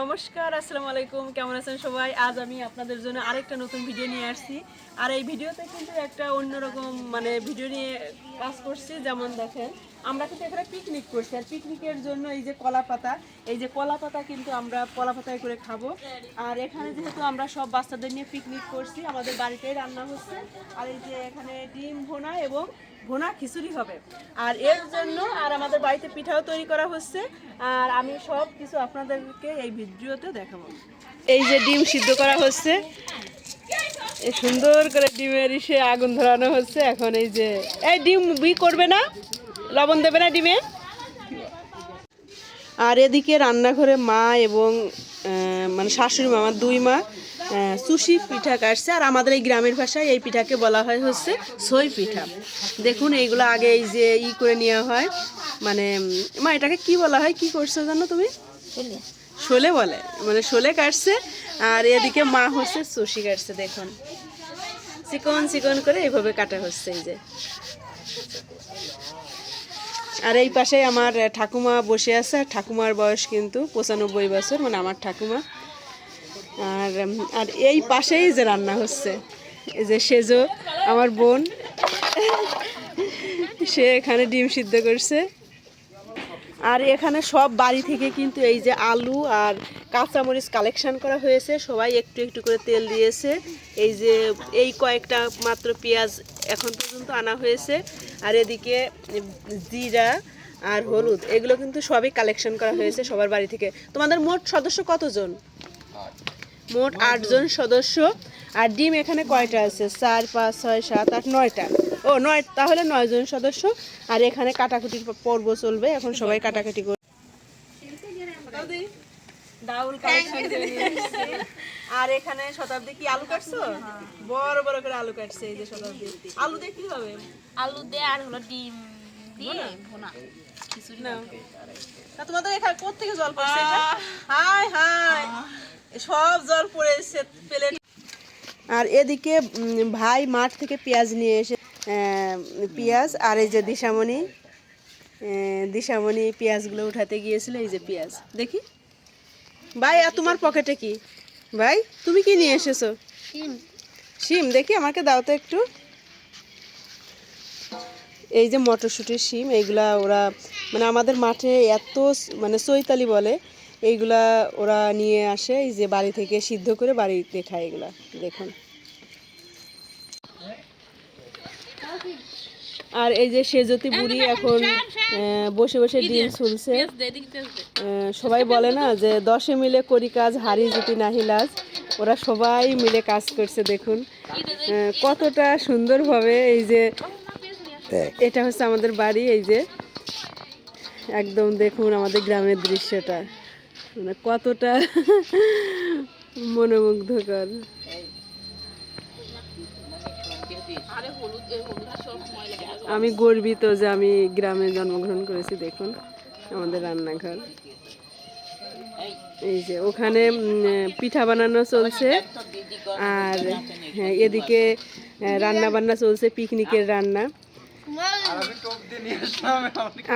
নমস্কার, আসসালামু আলাইকুম। কেমন আছেন সবাই? আজ আমি আপনাদের জন্য আরেকটা নতুন ভিডিও নিয়ে আসছি। আর এই ভিডিওতে কিন্তু একটা অন্যরকম মানে ভিডিও নিয়ে কাজ করছি। যেমন দেখেন, আমরা কিন্তু এখানে পিকনিক করছি। আর পিকনিকের জন্য এই যে কলা পাতা, এই যে কলা পাতা কিন্তু আমরা কলা পাতায় করে খাব। আর এখানে যেহেতু আমরা সব বাচ্চাদের নিয়ে পিকনিক করছি, আমাদের বাড়িতেই রান্না হচ্ছে। আর এই যে এখানে ডিম ভোনা এবং ভোনা খিচুড়ি হবে। আর এর জন্য আর আমাদের বাড়িতে পিঠাও তৈরি করা হচ্ছে। আর আমি সব কিছু আপনাদেরকে এই ভিডিওতে দেখাবো। এই যে ডিম সিদ্ধ করা হচ্ছে। এই সুন্দর করে ডিমের ইসে আগুন ধরানো হচ্ছে। এখন এই যে, এই ডিম বি করবে না? লবণ দেবে না ডিমে? আর এদিকে রান্নাঘরে মা এবং মানে শাশুড়ি মা আমার দুই মা চুষি পিঠা কাটছে আর আমাদের এই গ্রামের ভাষায় এই পিঠাকে বলা হয় হচ্ছে সই পিঠা। দেখুন এইগুলো আগে এই যে ই করে নেওয়া হয় মানে মা এটাকে কি বলা হয় কি করছ জানো তুমি? শোলে বলে মানে শোলে কাটছে আর এদিকে মা হচ্ছে চুষি কাটছে দেখুন। চিকন চিকন করে এইভাবে কাটা হচ্ছে এই যে। আর এই পাশে আমার ঠাকুমা বসে আছে আর ঠাকুমার বয়স কিন্তু পঁচানব্বই বছর মানে আমার ঠাকুমা। আর আর এই পাশেই যে রান্না হচ্ছে, এই যে সেজো, আমার বোন, সে এখানে ডিম সিদ্ধ করছে। আর এখানে সব বাড়ি থেকে কিন্তু এই যে আলু আর কাঁচামরিচ কালেকশন করা হয়েছে। সবাই একটু একটু করে তেল দিয়েছে। এই যে, এই কয়েকটা মাত্র পেঁয়াজ এখন পর্যন্ত আনা হয়েছে। আর এদিকে জিরা আর হলুদ, এগুলো কিন্তু সবই কালেকশন করা হয়েছে সবার বাড়ি থেকে। তোমাদের মোট সদস্য কতজন? মোট আটজন সদস্য। আর ডিম এখানে কয়টা আছে? চার পাঁচ ছয় সাত আট নয়টা। ও নয় তাহলে নয়জন সদস্য। আর এখানে কাটাকুটির পর্ব চলবে। এখন সবাই কাটাকাটি করবে। আর এখানে শতাব্দী কি আলু কাটছো? বড় বড় করে আলু কাটছে এই যে শতাব্দী। আলু দিয়ে কি হবে? আলু দিয়ে আর হলো ডিম। দিয়ে ভোনা খিচুড়ি না তোমাদের এখানে কোথেকে জল পড়ছে? হাই হাই। সব জল প্লেট। আর এদিকে ভাই মাঠ থেকে পেঁয়াজ নিয়ে এসে পেঁয়াজ আর এই যে দিশামণি দিশামণি পেঁয়াজগুলো উঠাতে গিয়েছিল এই যে পেঁয়াজ। দেখি। ভাই আর তোমার পকেটে কি? ভাই তুমি কি নিয়ে এসেছ? শিম দেখি আমাকে দাও তো একটু। এই যে মটরশুঁটির শিম এইগুলা ওরা মানে আমাদের মাঠে এত মানে চৈতালি বলে এইগুলা ওরা নিয়ে আসে এই যে বাড়ি থেকে সিদ্ধ করে বাড়িতে খায় এগুলা দেখুন। আর এই যে সেজতি বুড়ি এখন বসে বসে ডিম আহ, সবাই বলে না যে দশে মিলে করি কাজ হারি যদি নাহি লাজ। ওরা সবাই মিলে কাজ করছে দেখুন। কতটা সুন্দরভাবে এই যে এটা হচ্ছে আমাদের বাড়ি এই যে। একদম দেখুন আমাদের গ্রামের দৃশ্যটা। মানে কতটা মনোমুগ্ধকর। আমি গর্বিত যে আমি গ্রামে জন্মগ্রহণ করেছি দেখুন আমাদের রান্নাঘর। এই যে ওখানে পিঠা বানানো চলছে আর হ্যাঁ, এদিকে রান্না বান্না চলছে পিকনিকের রান্না।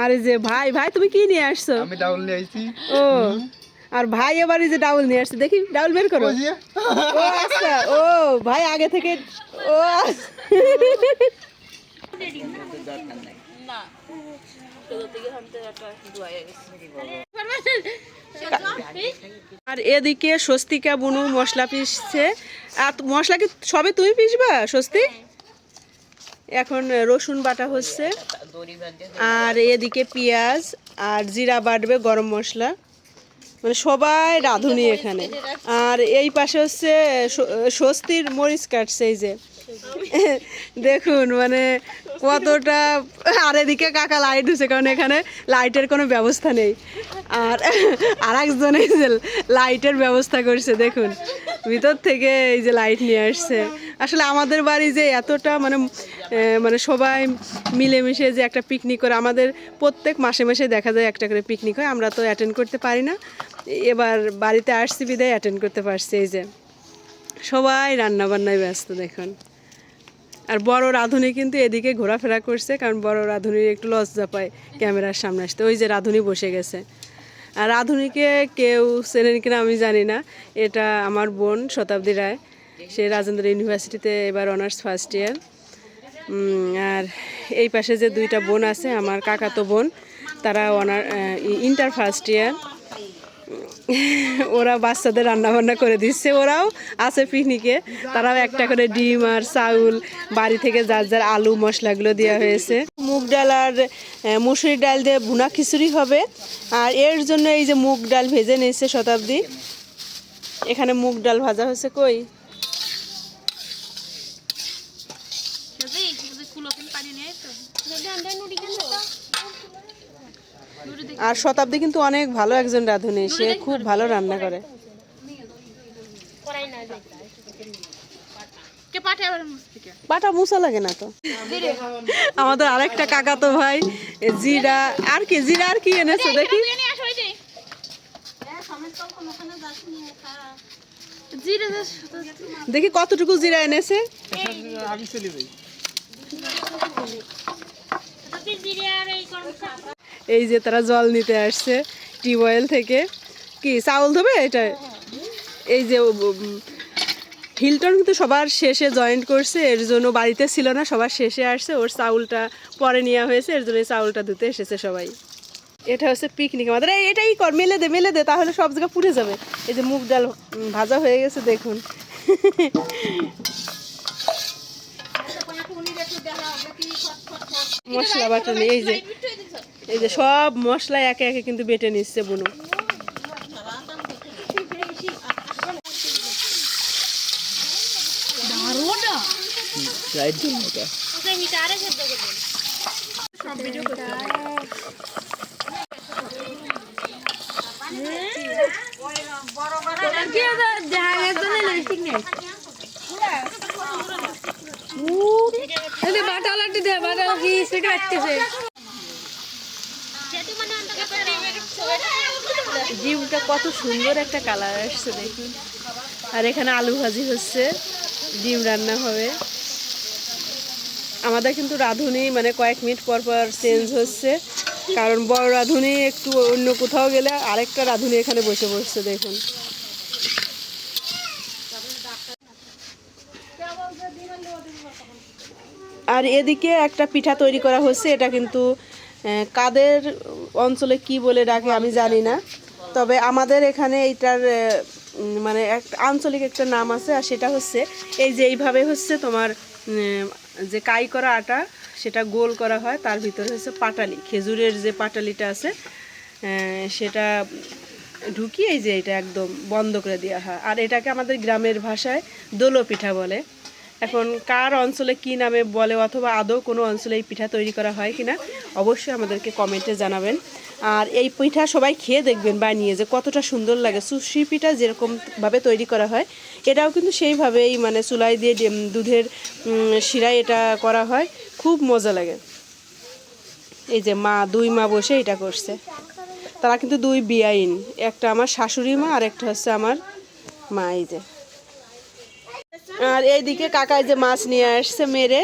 আর যে ভাই ভাই তুমি কি নিয়ে আসছো? আমি ডাউল নিয়ে আইছি। ও আর ভাই এবার এই যে ডাউল নিয়ে আসছে দেখি ডাউল বের করো। ও আচ্ছা ও ভাই আগে থেকে ও আর এদিকে স্বস্তিকা বুনু মশলা পিসছে। আর মশলা কি সবে তুমি পিসবা স্বস্তি? এখন রসুন বাটা হচ্ছে। আর এদিকে পেঁয়াজ আর জিরা বাটবে গরম মশলা। মানে সবাই রাঁধুনি এখানে। আর এই পাশে হচ্ছে স্বস্তির মরিচ কাটছে এই যে। দেখুন মানে কতটা আর এদিকে কাকা লাইট হচ্ছে কারণ এখানে লাইটের কোনো ব্যবস্থা নেই। আর আর একজন লাইটের ব্যবস্থা করছে, দেখুন। ভিতর থেকে এই যে লাইট নিয়ে আসছে। আসলে আমাদের বাড়ি যে এতটা মানে মানে সবাই মিলেমিশে যে একটা পিকনিক করে, আমাদের প্রত্যেক মাসে মাসে দেখা যায় একটা করে পিকনিক হয়, আমরা তো অ্যাটেন্ড করতে পারি না। এবার বাড়িতে আসছি, বিদায় অ্যাটেন্ড করতে পারছি, এই যে। সবাই রান্না বান্নায় ব্যস্ত, দেখুন। আর বড় রাঁধুনি কিন্তু এদিকে ঘোরাফেরা করছে, কারণ বড় রাঁধুনির একটু লজ্জা পায় ক্যামেরার সামনে আসতে। ওই যে রাঁধুনি বসে গেছে। আর রাধুনীকে কেউ চেনেন কিনা আমি জানি না। এটা আমার বোন শতাব্দী রায়। সে রাজেন্দ্র ইউনিভার্সিটিতে এবার অনার্স ফার্স্ট ইয়ার আর এই পাশে যে দুইটা বোন আছে, আমার কাকাতো বোন, তারা অনার ইন্টার ফার্স্ট ইয়ার ওরা বাচ্চাদের রান্না বান্না করে দিচ্ছে, ওরাও আছে পিকনিকে। তারাও একটা করে ডিম আর চাউল, বাড়ি থেকে যার যার আলু, মশলাগুলো দেওয়া হয়েছে। মুগ ডাল আর মুসুরি ডাল দিয়ে ভুনা খিচুড়ি হবে। আর এর জন্য এই যে মুগ ডাল ভেজে নিয়েছে শতাব্দী। এখানে মুগ ডাল ভাজা হচ্ছে কই? আর শতাব্দী কিন্তু অনেক ভালো একজন রাঁধুনি। সে খুব ভালো। রান্না করে। বাটা মুসা লাগে না তো। আমাদের আরেকটা কাকা তো ভাই জিরা আর কি জিরা আর কি এনেছো দেখি। দেখি কতটুকু জিরা এনেছে। আর এই এই যে তারা জল নিতে আসছে টিউবওয়েল থেকে। কি, চাউল ধোবে এটা? এই যে হিলটন কিন্তু সবার শেষে জয়েন্ট করছে, এর জন্য বাড়িতে ছিল না, সবার শেষে আসছে, ওর চাউলটা পরে নেওয়া হয়েছে, এর জন্য এই চাউলটা ধুতে এসেছে সবাই। এটা হচ্ছে পিকনিক আমাদের। এটাই কর, মেলে দে মেলে দে, তাহলে সব জায়গা পুড়ে যাবে। এই যে মুগ ডাল ভাজা হয়ে গেছে, দেখুন। মশলা বাটনি এই যে এই যে সব মশলা একে একে কিন্তু বেটে নিচ্ছে বুনু। যেহেতু মানে অন্তত ডিমটা কত সুন্দর একটা কালার আসছে দেখুন। আর এখানে আলু ভাজি হচ্ছে, ডিম রান্না হবে। আমাদের কিন্তু রাঁধুনি মানে কয়েক মিনিট পর পর চেঞ্জ হচ্ছে, কারণ বড় রাঁধুনি একটু অন্য কোথাও গেলে আরেকটা রাঁধুনি এখানে বসে বসছে দেখুন। আর এদিকে একটা পিঠা তৈরি করা হচ্ছে এটা কিন্তু কাদের অঞ্চলে কি বলে ডাকে আমি জানি না। তবে আমাদের এখানে এইটার মানে একটা আঞ্চলিক একটা নাম আছে আর সেটা হচ্ছে, এই যে এইভাবে হচ্ছে তোমার যে কাই করা আটা, সেটা গোল করা হয়, তার ভিতরে হচ্ছে পাটালি, খেজুরের যে পাটালিটা আছে সেটা ঢুকিয়ে যে এটা একদম বন্ধ করে দেওয়া হয়। আর এটাকে আমাদের গ্রামের ভাষায় দোলো পিঠা বলে। এখন কার অঞ্চলে কি নামে বলে অথবা আদৌ কোনো অঞ্চলে এই পিঠা তৈরি করা হয় কিনা, অবশ্যই আমাদেরকে কমেন্টে জানাবেন। আর এই পিঠা সবাই খেয়ে দেখবেন বানিয়ে যে কতটা সুন্দর লাগে। সুশি পিঠা যেরকমভাবে তৈরি করা হয়, এটাও কিন্তু সেইভাবেই মানে চুলাই দিয়ে দুধের শিরায় এটা করা হয়। খুব মজা লাগে। এই যে মা, দুই মা বসে এটা করছে। তারা কিন্তু দুই বিয়াইন, একটা আমার শাশুড়ি মা আর একটা হচ্ছে আমার মা, এই যে। আর এইদিকে কাকাই যে মাছ নিয়ে আসছে মেরে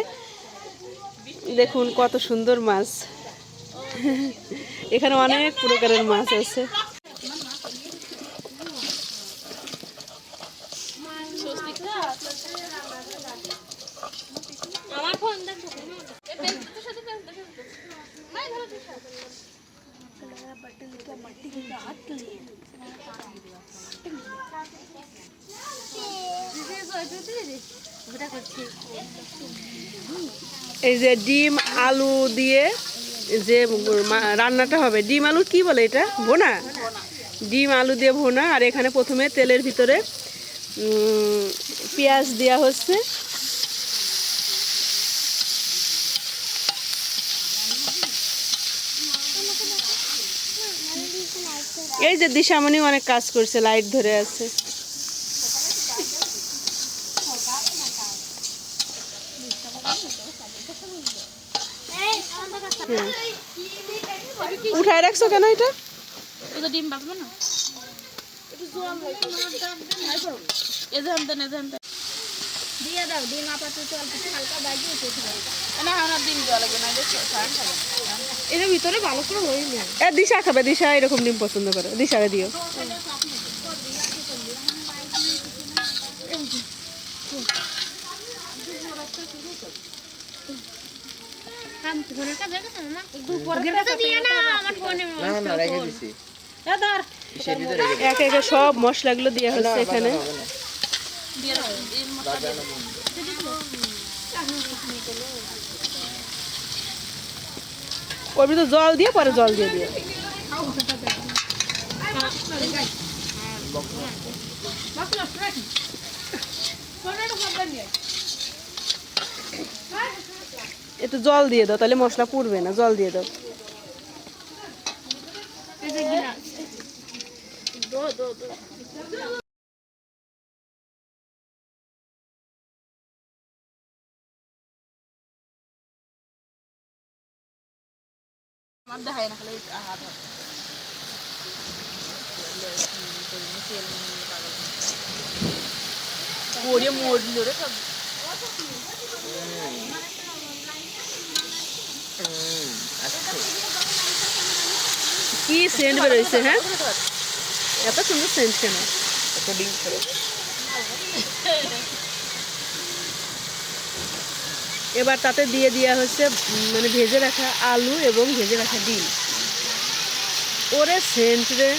দেখুন কত সুন্দর মাছ এখানে অনেক প্রকারের মাছ আছে আমার ফোন এই যে ডিম, আলু দিয়ে যে রান্নাটা হবে। ডিম, আলু কি বলে এটা? ভোনা? ডিম, আলু দিয়ে ভোনা। আর এখানে প্রথমে তেলের ভিতরে পেঁয়াজ দেওয়া হচ্ছে। এই যে দিশামণি অনেক কাজ করছে, লাইট ধরে আছে। উঠায় রাখছো কেন এটা? ডিম বাজবে না? দাও ডিম আপাতত অল্প হালকা বাজিয়ে উঠে না আমার ডিম দেওয়া লাগবে না এটা এর ভিতরে ভালো করে হইলে এ দিশা খাবে দিশা এরকম ডিম পছন্দ করে দিশারে দিও। ফোনের কাছে গেছে না? ফোনের কাছে দিয়ে না আমার ফোনে না না রেখে দিছি কিসের ভিতরে রেখে একে একে সব মশলাগুলো দেওয়া হচ্ছে এখানে হবে না দিয়ে দাও ডিম বাজানো বন্ধ ওর ভিতরে জল দিয়ে পরে জল দিয়ে দিও। একটু জল দিয়ে দাও, তাহলে মশলা পুড়বে না, জল দিয়ে দাও। আমার দেখায় না খালি হাত পরে মরলো রে সব কি সেন্ট বেরোইছে হ্যাঁ এত সুন্দর সেন্ট কেন একটা ডিম এবার তাতে দিয়ে দেওয়া হচ্ছে মানে ভেজে রাখা আলু এবং ভেজে রাখা ডিম। ওরে সেন্ট রে।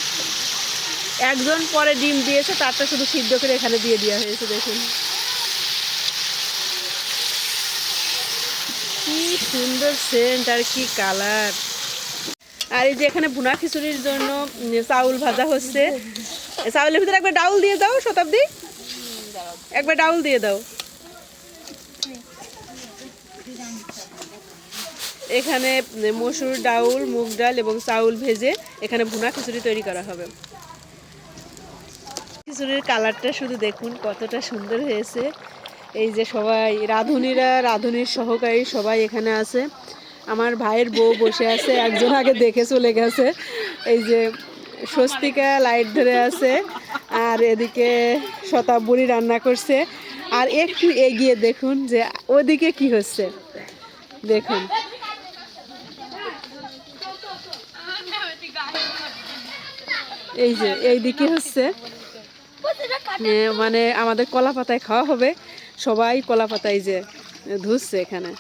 একজন পরে ডিম দিয়েছে, তারটা শুধু সিদ্ধ করে এখানে দিয়ে দেওয়া হয়েছে, দেখুন। কি সুন্দর সেন্ট আর কি কালার। আর এই যে এখানে ভুনা খিচুড়ির জন্য চাউল ভাজা হচ্ছে। চাউলের ভিতরে একবার ডাউল দিয়ে দাও, শতাব্দী। একবার ডাউল দিয়ে দাও। এখানে মসুর ডাউল, মুগ ডাল এবং চাউল ভেজে এখানে ভুনা খিচুড়ি তৈরি করা হবে। খিচুড়ির কালারটা শুধু দেখুন, কতটা সুন্দর হয়েছে। এই যে সবাই, রাঁধুনিরা, রাঁধুনির সহকারী সবাই এখানে আছে। আমার ভাইয়ের বউ বসে আছে, একজন আগে দেখে চলে গেছে। এই যে স্বস্তিকা লাইট ধরে আছে, আর এদিকে শতাব্বুরি রান্না করছে। আর একটু এগিয়ে দেখুন যে ওদিকে কি হচ্ছে। দেখুন। এই যে এইদিকে হচ্ছে। মানে আমাদের কলা পাতায় খাওয়া হবে। সবাই কলা পাতায় যে ধুচ্ছে এখানে।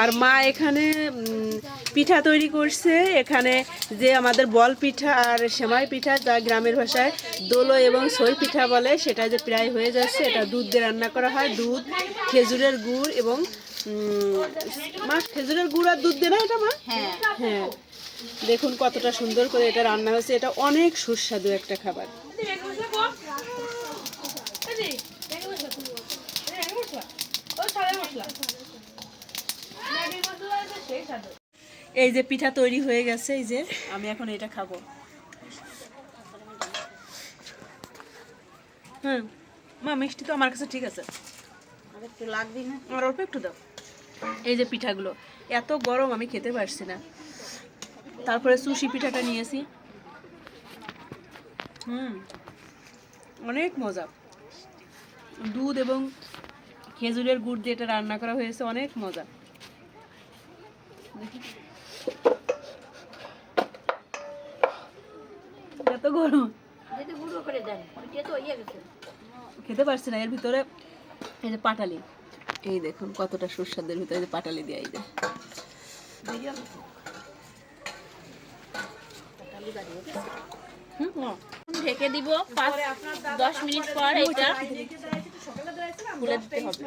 আর মা এখানে পিঠা তৈরি করছে। এখানে যে আমাদের বল পিঠা আর সেমাই পিঠা যা গ্রামের ভাষায় দোলো এবং সই পিঠা বলে, সেটা যে প্রায় হয়ে যাচ্ছে। এটা দুধ দিয়ে রান্না করা হয়। দুধ, খেজুরের গুড় এবং মা খেজুরের গুড় আর দুধ দিয়ে না এটা মা? হ্যাঁ। হ্যাঁ। দেখুন কতটা সুন্দর করে এটা রান্না হয়েছে। এটা অনেক সুস্বাদু একটা খাবার। এই যে পিঠা তৈরি হয়ে গেছে এই যে আমি এখন এটা খাব। হ্যাঁ মা মিষ্টি তো আমার কাছে ঠিক আছে। আর একটু লাগবে না? আমার অল্প একটু দাও। এই যে পিঠাগুলো এত গরম আমি খেতে পারছি না। তারপরে সুশি পিঠাটা নিয়েছি। হুম অনেক মজা। দুধ এবং খেজুরের গুড় দিয়ে এটা রান্না করা হয়েছে অনেক মজা। এত গরম। ইয়ে খেতে পারছি না এর ভিতরে এই যে পাটালি। এই দেখুন কতটা সুস্বাদের ভিতরে পাটালি দিয়ে এই যে। ঢেকে দিব পাঁচ দশ মিনিট পর এটা। খুলে দিতে হবে।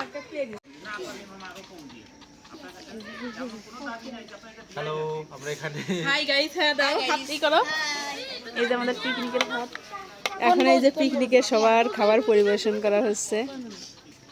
হ্যালো আমরা এখানে হাই গাইস হ্যাঁ দাও হাত করো। এই যে আমাদের পিকনিকের ভাত এখন এই যে পিকনিকে সবার খাবার পরিবেশন করা হচ্ছে।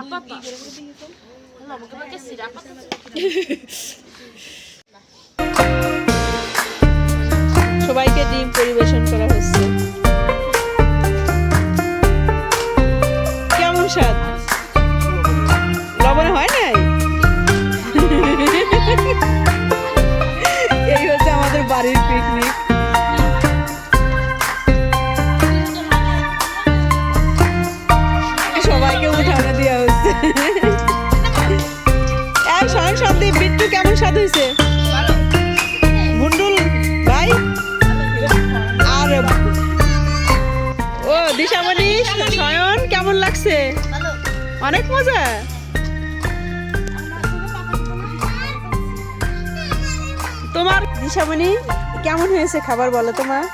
আমাকে সবাইকে ডিম পরিবেশন করা হচ্ছে। দিশামণি কেমন হয়েছে খাবার বলো তোমার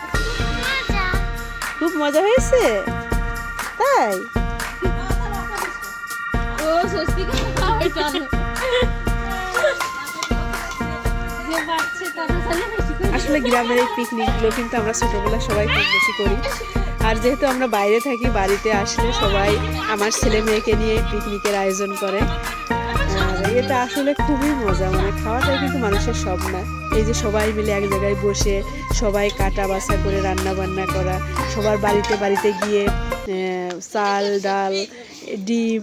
খুব মজা হয়েছে? তাই? আসলে গ্রামের এই পিকনিকগুলো কিন্তু আমরা ছোটবেলা সবাই খুব বেশি করি। আর যেহেতু আমরা বাইরে থাকি বাড়িতে আসলে সবাই আমার ছেলে মেয়েকে নিয়ে পিকনিকের আয়োজন করে। আর এটা আসলে খুবই মজা মানে মানুষের সব না। এই যে সবাই মিলে এক জায়গায় বসে সবাই কাটা বাছা করে রান্না বান্না করা, সবার বাড়িতে বাড়িতে গিয়ে চাল, ডাল, ডিম,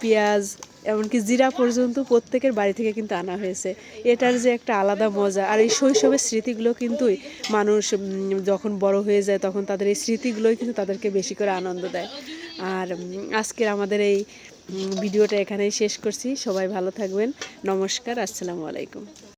পেঁয়াজ, এমনকি জিরা পর্যন্ত প্রত্যেকের বাড়ি থেকে কিন্তু আনা হয়েছে। এটার যে একটা আলাদা মজা। আর এই শৈশবের স্মৃতিগুলো কিন্তু মানুষ যখন বড় হয়ে যায় তখন তাদের এই স্মৃতিগুলোই কিন্তু তাদেরকে বেশি করে আনন্দ দেয়। আর আজকের আমাদের এই ভিডিওটা এখানেই শেষ করছি। সবাই ভালো থাকবেন। নমস্কার। আসসালামু আলাইকুম।